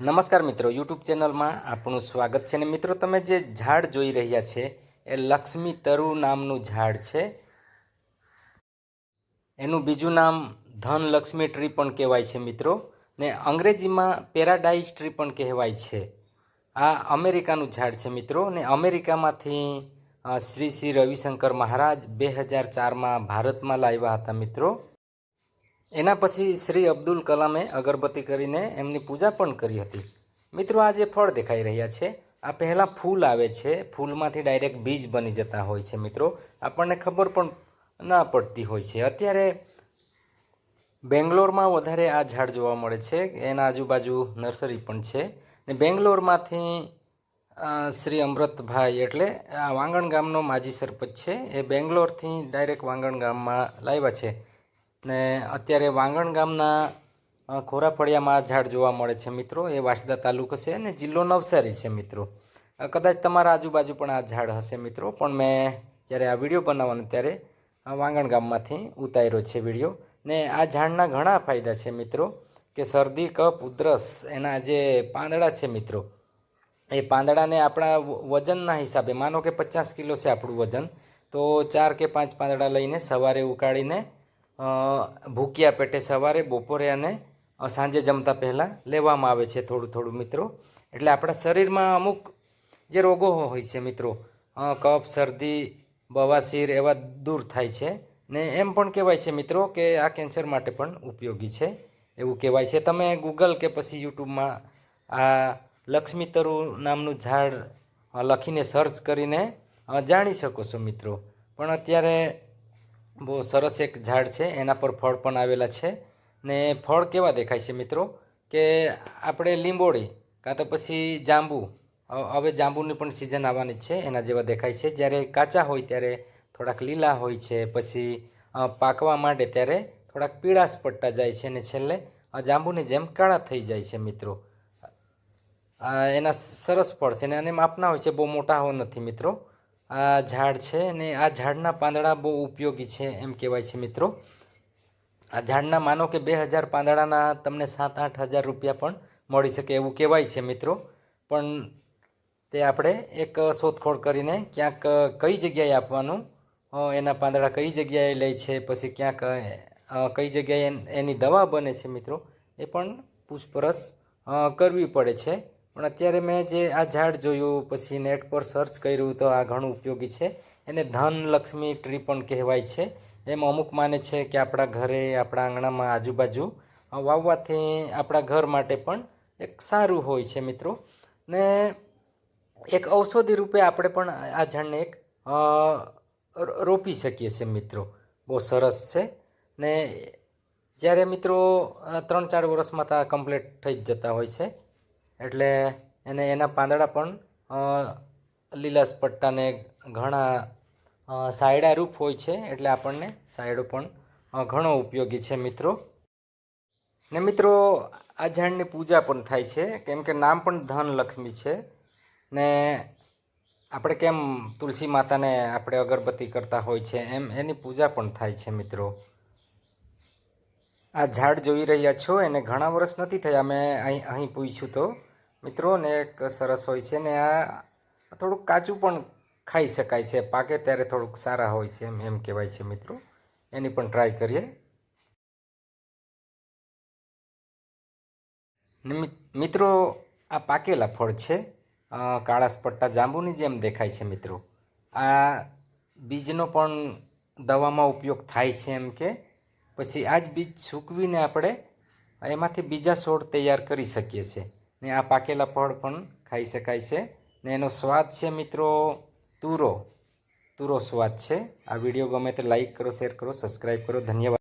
નમસ્કાર મિત્રો યુટ્યુબ ચેનલમાં આપણું સ્વાગત છે અને મિત્રો, તમે જે ઝાડ જોઈ રહ્યા છે, એ લક્ષ્મી તરુ નામનું ઝાડ છે. એનું બીજું નામ ધન લક્ષ્મી ટ્રી પણ કહેવાય છે મિત્રો, ને અંગ્રેજીમાં પેરાડાઇઝ ટ્રી પણ કહેવાય છે. આ અમેરિકાનું ઝાડ છે મિત્રો, ને અમેરિકામાંથી શ્રી શ્રી રવિશંકર મહારાજ બે હજાર ચારમાં ભારતમાં લાવ્યા હતા મિત્રો. એના પછી શ્રી અબ્દુલ કલામે અગરબત્તી કરીને એમની પૂજા પણ કરી હતી. મિત્રો આ જે ફળ દેખાઈ રહ્યા છે. આ પહેલાં ફૂલ આવે છે. ફૂલમાંથી ડાયરેક્ટ બીજ બની જતા હોય છે મિત્રો. આપણને ખબર પણ ના પડતી હોય છે. અત્યારે બેંગ્લોરમાં વધારે આ ઝાડ જોવા મળે છે. એના આજુબાજુ નર્સરી પણ છે. ને બેંગ્લોરમાંથી શ્રી અમૃતભાઈ એટલે આ વાંગણ ગામનો માજી સરપંચ છે. એ બેંગ્લોરથી ડાયરેક્ટ વાંગણ ગામમાં લાવ્યા છે. ને અત્યારે વાંગણ ગામના ખોરાફળિયામાં ઝાડ જોવા મળે છે મિત્રો. એ વાંસદા તાલુકો છે અને જિલ્લો નવસારી છે મિત્રો. કદાચ તમારા આજુબાજુ પણ આ ઝાડ હશે મિત્રો. પણ મેં જ્યારે આ વીડિયો બનાવવાનો ત્યારે વાંગણ ગામમાંથી ઉતાર્યો છે વીડિયો. ને આ ઝાડના ઘણા ફાયદા છે મિત્રો, કે શરદી, કફ, ઉધરસ, એના જે પાંદડા છે મિત્રો, એ પાંદડાને આપણા વજનના હિસાબે, માનો કે પચાસ કિલો છે આપણું વજન, તો ચાર કે પાંચ પાંદડા લઈને સવારે ઉકાળીને ભૂક્યા પેટે સવારે, બપોરે અને સાંજે જમતા પહેલાં લેવામાં આવે છે થોડું થોડું મિત્રો. એટલે આપણા શરીરમાં અમુક જે રોગો હોય છે મિત્રો કફ, શરદી, બવાસીર એવા દૂર થાય છે. ને એમ પણ કહેવાય છે મિત્રો કે આ કેન્સર માટે પણ ઉપયોગી છે. એવું કહેવાય છે. તમે ગૂગલ કે પછી યુટ્યુબમાં આ લક્ષ્મી તરુ નામનું ઝાડ લખીને સર્ચ કરીને જાણી શકો છો મિત્રો. પણ અત્યારે બહુ સરસ એક ઝાડ છે, એના પર ફળ પણ આવેલા છે. ને ફળ કેવા દેખાય છે મિત્રો? કે આપણે લીંબોળી કાં તો પછી જાંબુ હવે જાંબુની પણ સિઝન આવવાની છે, એના જેવા દેખાય છે. જ્યારે કાચા હોય ત્યારે થોડાક લીલા હોય છે, પછી પાકવા માંડે ત્યારે થોડાક પીળાશ પડતા જાય છે અને છેલ્લે જાંબુની જેમ કાળા થઈ જાય છે મિત્રો. એના સરસ ફળ છે અને માપના હોય છે બહુ મોટા હો નથી મિત્રો. આ ઝાડ છે ને આ ઝાડના પાંદડા બહુ ઉપયોગી છે એમ કહેવાય છે મિત્રો. આ ઝાડના માનો કે બે હજાર પાંદડાના તમને સાત આઠ હજાર રૂપિયા પણ મળી શકે એવું કહેવાય છે મિત્રો. પણ તે આપણે એક શોધખોળ કરીને ક્યાંક કઈ જગ્યાએ આપવાનું? એના પાંદડા કઈ જગ્યાએ લે છે? પછી ક્યાંક કઈ જગ્યાએ એની દવા બને છે મિત્રો? એ પણ પૂછપરછ કરવી પડે છે. પણ અત્યારે મેં જે આ ઝાડ જોયું, પછી નેટ પર સર્ચ કર્યું તો આ ઘણું ઉપયોગી છે. એને ધનલક્ષ્મી ટ્રી પણ કહેવાય છે. એમ અમુક માને છે કે આપણા ઘરે, આપણા આંગણામાં આજુબાજુ વાવવાથી આપણા ઘર માટે પણ એક સારું હોય છે મિત્રો. ને એક ઔષધિ રૂપે આપણે પણ આ ઝાડને એક રોપી શકીએ છીએ મિત્રો. બહુ સરસ છે. ને જ્યારે મિત્રો ત્રણ ચાર વર્ષમાં તો આ કમ્પ્લીટ થઈ જ જતા હોય છે. એટલે એને એના પાંદડા પણ અ, લીલાશ પટ્ટાને ઘણા સાયડારૂપ સાયડા રૂપ હોય છે એટલે આપણને સાયડો પણ ઘણો ઉપયોગી છે મિત્રો. ને મિત્રો આ ઝાડની પૂજા પણ થાય છે કેમ કે નામ પણ ધનલક્ષ્મી છે. ને આપણે કેમ તુલસી માતાને આપણે અગરબત્તી કરતા હોય છે એમ એની પૂજા પણ થાય છે મિત્રો. આ ઝાડ જોઈ રહ્યા છો એને ઘણા વર્ષ નથી થયા મેં અહીં અહીં પૂછ્યું તો. મિત્રો, ને એક સરસ હોય છે ને આ થોડુંક કાચું પણ ખાઈ શકાય છે. પાકે ત્યારે થોડુંક સારા હોય છે એમ એમ કહેવાય છે મિત્રો. એની પણ ટ્રાય કરીએ. મિત્રો, આ પાકેલા ફળ છે. કાળાસપટ્ટા કાળા સ્પટ્ટા જાંબુની જેમ દેખાય છે મિત્રો. આ બીજનો પણ દવામાં ઉપયોગ થાય છે એમ કે, પછી આ જ બીજ સૂકવીને આપણે એમાંથી બીજા છોડ તૈયાર કરી શકીએ છીએ. ને આ પાકેલા ફળ પણ ખાઈ શકાય છે. ને એનો સ્વાદ છે મિત્રો તુરો. તુરો સ્વાદ છે. આ વીડિયો ગમે તો લાઈક કરો શેર કરો સબસ્ક્રાઈબ કરો. ધન્યવાદ.